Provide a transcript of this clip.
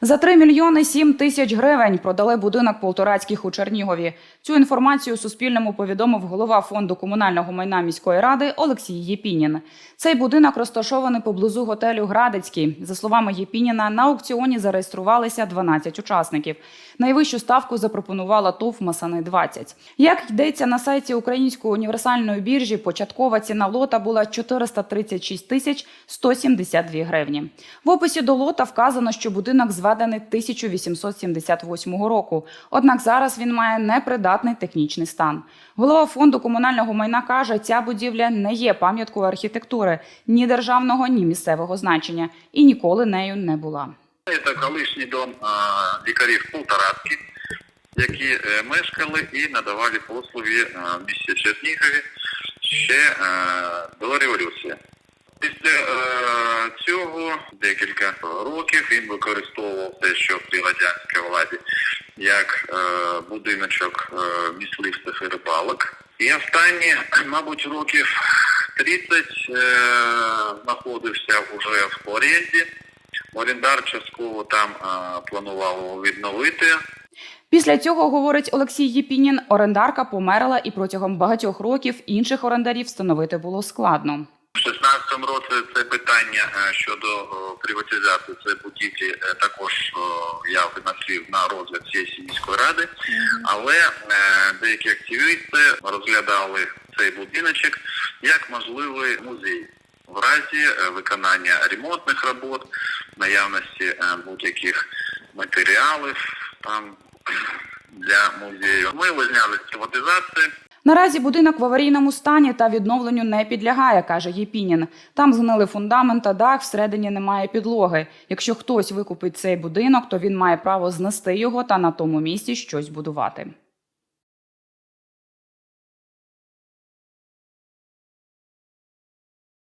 За 3 мільйони 7 тисяч гривень продали будинок Полторацьких у Чернігові. Цю інформацію Суспільному повідомив голова фонду комунального майна міської ради Олексій Єпінін. Цей будинок розташований поблизу готелю Градицький. За словами Єпініна, на аукціоні зареєструвалися 12 учасників. Найвищу ставку запропонувала ТОВ Масани 20. Як йдеться на сайті Української універсальної біржі, початкова ціна лота була 436 тисяч 172 гривні. В описі до лота вказано, що будинок зведений 1878 року. Однак зараз він має непридатний технічний стан. Голова фонду комунального майна каже, ця будівля не є пам'яткою архітектури ні державного, ні місцевого значення і ніколи нею не була. Це колишній дом лікарів Полторацькі, які е, мешкали і надавали послуги місті Чернігові ще е, до революції. Після е, декілька років він використовував те, що при радянській владі, як е, будиночок е, мисливських і рибалок. І останні, мабуть, років 30 е, знаходився вже в оренді. Орендар частково там планував відновити. Після цього, говорить Олексій Єпінін, орендарка померла, і протягом багатьох років інших орендарів встановити було складно. У 16-му році це питання е, щодо приватизації цієї будівлі е, також я виносив на розгляд сесії міської ради, але е, деякі активісти розглядали цей будиночок як можливий музей в разі е, виконання ремонтних робот, наявності е, будь-яких матеріалів там для музею. Ми визняли з приватизації. Наразі будинок в аварійному стані та відновленню не підлягає, каже Єпінін. Там згнили фундамент та дах, всередині немає підлоги. Якщо хтось викупить цей будинок, то він має право знести його та на тому місці щось будувати.